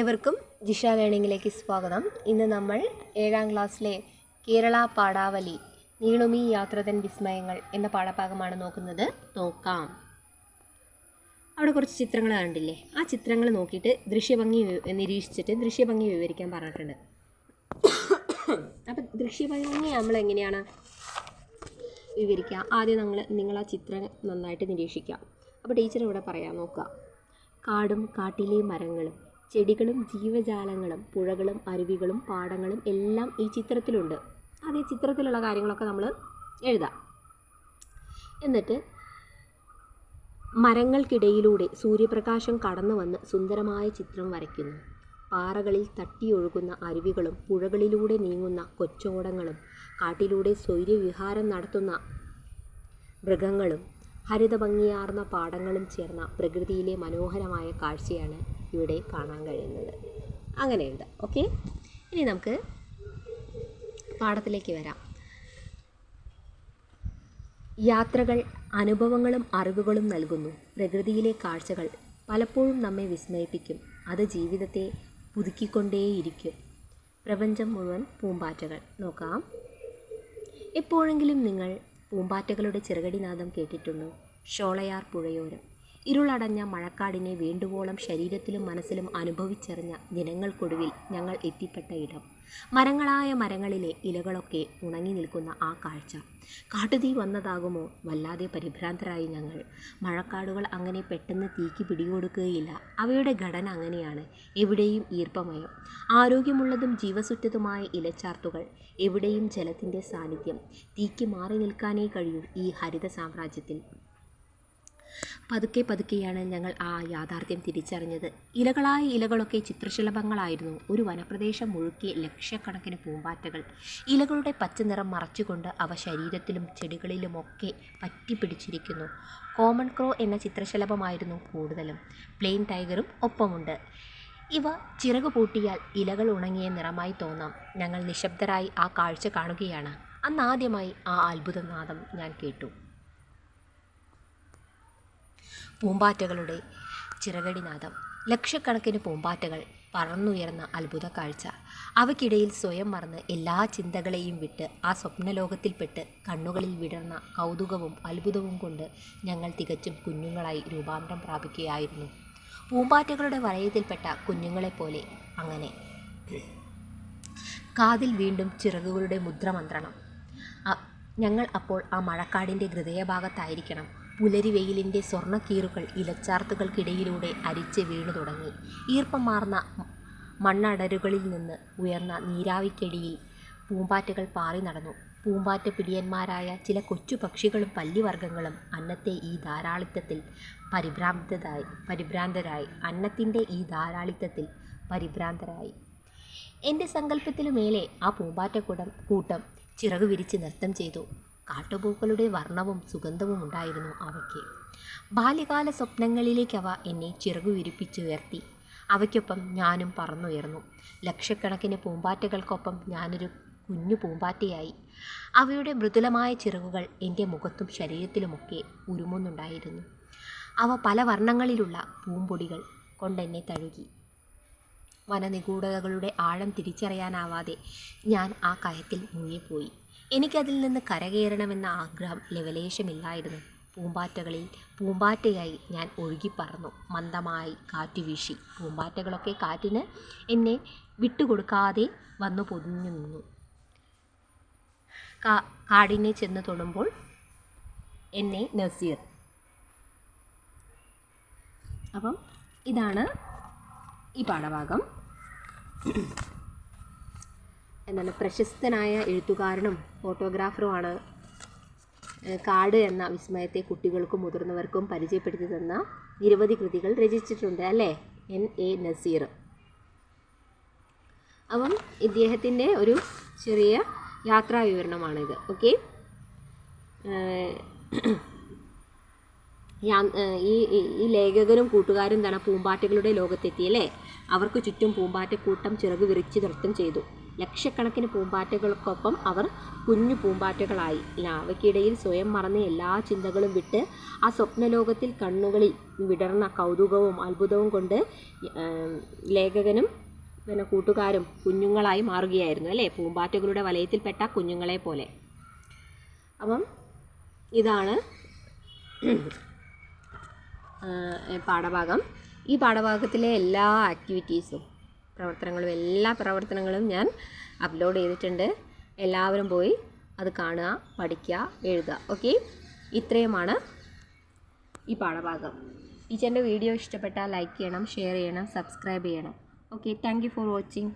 ഏവർക്കും ജിഷ ലേണിങ്ങിലേക്ക് സ്വാഗതം. ഇന്ന് നമ്മൾ ഏഴാം ക്ലാസ്സിലെ കേരള പാടാവലി നീളുമി യാത്രതൻ വിസ്മയങ്ങൾ എന്ന പാഠഭാഗമാണ് നോക്കുന്നത്. നോക്കാം. അവിടെ കുറച്ച് ചിത്രങ്ങൾ കണ്ടില്ലേ? ആ ചിത്രങ്ങൾ നോക്കിയിട്ട് ദൃശ്യഭംഗി നിരീക്ഷിച്ചിട്ട് ദൃശ്യഭംഗി വിവരിക്കാൻ പറഞ്ഞിട്ടുണ്ട്. അപ്പം ദൃശ്യഭംഗി നമ്മൾ എങ്ങനെയാണ് വിവരിക്കുക? ആദ്യം നിങ്ങൾ നിങ്ങൾ ആ ചിത്രം നന്നായിട്ട് നിരീക്ഷിക്കാം. അപ്പോൾ ടീച്ചർ ഇവിടെ പറയാം നോക്കുക. കാടും കാട്ടിലെ മരങ്ങളും ചെടികളും ജീവജാലങ്ങളും പുഴകളും അരുവികളും പാടങ്ങളും എല്ലാം ഈ ചിത്രത്തിലുണ്ട്. അത് ചിത്രത്തിലുള്ള കാര്യങ്ങളൊക്കെ നമ്മൾ എഴുതാം. എന്നിട്ട് മരങ്ങൾക്കിടയിലൂടെ സൂര്യപ്രകാശം കടന്നു വന്ന് സുന്ദരമായ ചിത്രം വരയ്ക്കുന്നു. പാറകളിൽ തട്ടിയൊഴുകുന്ന അരുവികളും പുഴകളിലൂടെ നീങ്ങുന്ന കൊച്ചോടങ്ങളും കാട്ടിലൂടെ സ്വൈര്യവിഹാരം നടത്തുന്ന മൃഗങ്ങളും ഹരിതഭംഗിയാർന്ന പാടങ്ങളും ചേർന്ന പ്രകൃതിയിലെ മനോഹരമായ കാഴ്ചയാണ് ഇവിടെ കാണാൻ കഴിയുന്നത്. അങ്ങനെയുണ്ട്. ഓക്കെ ഇനി നമുക്ക് പാഠത്തിലേക്ക് വരാം. യാത്രകൾ അനുഭവങ്ങളും അറിവുകളും നൽകുന്നു. പ്രകൃതിയിലെ കാഴ്ചകൾ പലപ്പോഴും നമ്മെ വിസ്മയിപ്പിക്കും. അത് ജീവിതത്തെ പുതുക്കിക്കൊണ്ടേയിരിക്കും. പ്രപഞ്ചം മുഴുവൻ പൂമ്പാറ്റകൾ. നോക്കാം. എപ്പോഴെങ്കിലും നിങ്ങൾ പൂമ്പാറ്റകളുടെ ചെറുകടിനാദം കേട്ടിട്ടുണ്ടോ? ഷോളയാർ പുഴയോരം. ഇരുളടഞ്ഞ മഴക്കാടിനെ വേണ്ടുവോളം ശരീരത്തിലും മനസ്സിലും അനുഭവിച്ചറിഞ്ഞ ദിനങ്ങൾക്കൊടുവിൽ ഞങ്ങൾ എത്തിപ്പെട്ട ഇടം. മരങ്ങളായ മരങ്ങളിലെ ഇലകളൊക്കെ ഉണങ്ങി നിൽക്കുന്ന ആ കാഴ്ച. കാട്ടുതീ വന്നതാകുമോ? വല്ലാതെ പരിഭ്രാന്തരായി ഞങ്ങൾ. മഴക്കാടുകൾ അങ്ങനെ പെട്ടെന്ന് തീക്ക് പിടികൊടുക്കുകയില്ല. അവയുടെ ഘടന അങ്ങനെയാണ്. എവിടെയും ഈർപ്പമയം. ആരോഗ്യമുള്ളതും ജീവസുറ്റതുമായ ഇലച്ചാർത്തുകൾ എവിടെയും ജലത്തിന്റെ സാന്നിധ്യം. തീക്ക് മാറി നിൽക്കാനേ കഴിയൂ ഈ ഹരിത സാമ്രാജ്യത്തിൽ. പതുക്കെ പതുക്കെയാണ് ഞങ്ങൾ ആ യാഥാർത്ഥ്യം തിരിച്ചറിഞ്ഞത്. ഇലകളായ ഇലകളൊക്കെ ചിത്രശലഭങ്ങളായിരുന്നു. ഒരു വനപ്രദേശം മുഴുക്കിയ ലക്ഷക്കണക്കിന് പൂമ്പാറ്റകൾ. ഇലകളുടെ പച്ചനിറം മറച്ചുകൊണ്ട് അവ ശരീരത്തിലും ചെടികളിലുമൊക്കെ പറ്റിപ്പിടിച്ചിരിക്കുന്നു. കോമൺ ക്രോ എന്ന ചിത്രശലഭമായിരുന്നു കൂടുതലും. പ്ലെയിൻ ടൈഗറും ഒപ്പമുണ്ട്. ഇവ ചിറക് പൂട്ടിയാൽ ഇലകൾ ഉണങ്ങിയ നിറമായി തോന്നാം. ഞങ്ങൾ നിശബ്ദരായി ആ കാഴ്ച കാണുകയാണ്. അന്നാദ്യമായി ആ അത്ഭുതനാദം ഞാൻ കേട്ടു. പൂമ്പാറ്റകളുടെ ചിറകടിനാദം ലക്ഷക്കണക്കിന് പൂമ്പാറ്റകൾ പറന്നുയർന്ന അത്ഭുത കാഴ്ച. അവയ്ക്കിടയിൽ സ്വയം മറന്ന് എല്ലാ ചിന്തകളെയും വിട്ട് ആ സ്വപ്നലോകത്തിൽപ്പെട്ട് കണ്ണുകളിൽ വിടർന്ന കൗതുകവും അത്ഭുതവും കൊണ്ട് ഞങ്ങൾ തികച്ചും കുഞ്ഞുങ്ങളായി രൂപാന്തരം പ്രാപിക്കുകയായിരുന്നു. പൂമ്പാറ്റകളുടെ വലയത്തിൽപ്പെട്ട കുഞ്ഞുങ്ങളെപ്പോലെ അങ്ങനെ. കാതിൽ വീണ്ടും ചിറകുകളുടെ മുദ്രമന്ത്രണം. ഞങ്ങൾ അപ്പോൾ ആ മഴക്കാടിന്റെ ഹൃദയഭാഗത്തായിരിക്കണം. പുലരി വെയിലിന്റെ സ്വർണക്കീറുകൾ ഇലച്ചാർത്തുകൾക്കിടയിലൂടെ അരിച്ച് വീണു തുടങ്ങി. ഈർപ്പം മാർന്ന മണ്ണടരുകളിൽ നിന്ന് ഉയർന്ന നീരാവിക്കടിയിൽ പൂമ്പാറ്റകൾ പാറി നടന്നു. പൂമ്പാറ്റ പിടിയന്മാരായ ചില കൊച്ചു പക്ഷികളും പല്ലിവർഗങ്ങളും അന്നത്തെ ഈ ധാരാളിത്തത്തിൽ പരിഭ്രാന്തരായി പരിഭ്രാന്തരായി. അന്നത്തിന്റെ ഈ ധാരാളിത്തത്തിൽ പരിഭ്രാന്തരായി. എന്റെ സങ്കല്പത്തിനു മേലെ ആ പൂമ്പാറ്റക്കൂടം കൂട്ടം ചിറകു വിരിച്ച് നൃത്തം ചെയ്തു. കാട്ടുപൂക്കളുടെ വർണവും സുഗന്ധവും ഉണ്ടായിരുന്നു അവയ്ക്ക്. ബാല്യകാല സ്വപ്നങ്ങളിലേക്കവ എന്നെ ചിറകു വിരിപ്പിച്ചുയർത്തി അവയ്ക്കൊപ്പം ഞാനും പറന്നുയർന്നു. ലക്ഷക്കണക്കിന് പൂമ്പാറ്റകൾക്കൊപ്പം ഞാനൊരു കുഞ്ഞു പൂമ്പാറ്റയായി. അവയുടെ മൃദുലമായ ചിറകുകൾ എന്റെ മുഖത്തും ശരീരത്തിലുമൊക്കെ ഉരുമുന്നുണ്ടായിരുന്നു. അവ പല വർണങ്ങളിലുള്ള പൂമ്പൊടികൾ കൊണ്ടെന്നെ തഴുകി. വനനിഗൂഢതകളുടെ ആഴം തിരിച്ചറിയാനാവാതെ ഞാൻ ആ കയത്തിൽ മുങ്ങിപ്പോയി. എനിക്കതിൽ നിന്ന് കരകയറണമെന്ന ആഗ്രഹം ലവലേശമില്ലായിരുന്നു. പൂമ്പാറ്റകളിൽ പൂമ്പാറ്റയായി ഞാൻ ഒഴുകിപ്പറന്നു. മന്ദമായി കാറ്റ് വീശി. പൂമ്പാറ്റകളൊക്കെ കാറ്റിന് എന്നെ വിട്ടുകൊടുക്കാതെ വന്നു പൊതിഞ്ഞു നിന്നു. കാടിനെ ചെന്ന് തൊടുമ്പോൾ എന്നെ നസീർ. അപ്പം ഇതാണ് ഈ പാഠഭാഗം. എന്താണ് പ്രശസ്തനായ എഴുത്തുകാരനും ഫോട്ടോഗ്രാഫറുമാണ്. കാട് എന്ന വിസ്മയത്തെ കുട്ടികൾക്കും മുതിർന്നവർക്കും പരിചയപ്പെടുത്തി തന്ന നിരവധി കൃതികൾ രചിച്ചിട്ടുണ്ട് അല്ലേ? എൻ. എ. നസീർ. അപ്പം ഇദ്ദേഹത്തിന്റെ ഒരു ചെറിയ യാത്രാ വിവരണമാണിത്. ഓക്കെ? ഈ- ഈ ലേഖകനും കൂട്ടുകാരും എന്താണ് പൂമ്പാറ്റകളുടെ ലോകത്തെത്തി അല്ലേ? അവർക്ക് ചുറ്റും പൂമ്പാറ്റക്കൂട്ടം ചിറക് വിരിച്ച് നൃത്തം ചെയ്തു. ലക്ഷക്കണക്കിന് പൂമ്പാറ്റകൾക്കൊപ്പം അവർ കുഞ്ഞു പൂമ്പാറ്റകളായി. ലാവയ്ക്കിടയിൽ സ്വയം മറന്ന് എല്ലാ ചിന്തകളും വിട്ട് ആ സ്വപ്നലോകത്തിൽ കണ്ണുകളിൽ വിടർന്ന കൗതുകവും അത്ഭുതവും കൊണ്ട് ലേഖകനും പിന്നെ കൂട്ടുകാരും കുഞ്ഞുങ്ങളായി മാറുകയായിരുന്നു അല്ലേ? പൂമ്പാറ്റകളുടെ വലയത്തിൽപ്പെട്ട കുഞ്ഞുങ്ങളെ പോലെ. അപ്പം ഇതാണ് പാഠഭാഗം. ഈ പാഠഭാഗത്തിലെ എല്ലാ ആക്ടിവിറ്റീസും പ്രവർത്തനങ്ങളും എല്ലാ പ്രവർത്തനങ്ങളും ഞാൻ അപ്ലോഡ് ചെയ്തിട്ടുണ്ട്. എല്ലാവരും പോയി അത് കാണുക പഠിക്കുക എഴുതുക. ഓക്കെ ഇത്രയുമാണ് ഈ പാഠഭാഗം. ടീച്ചറിന്റെ വീഡിയോ ഇഷ്ടപ്പെട്ടാൽ ലൈക്ക് ചെയ്യണം ഷെയർ ചെയ്യണം സബ്സ്ക്രൈബ് ചെയ്യണം. Okay thank for watching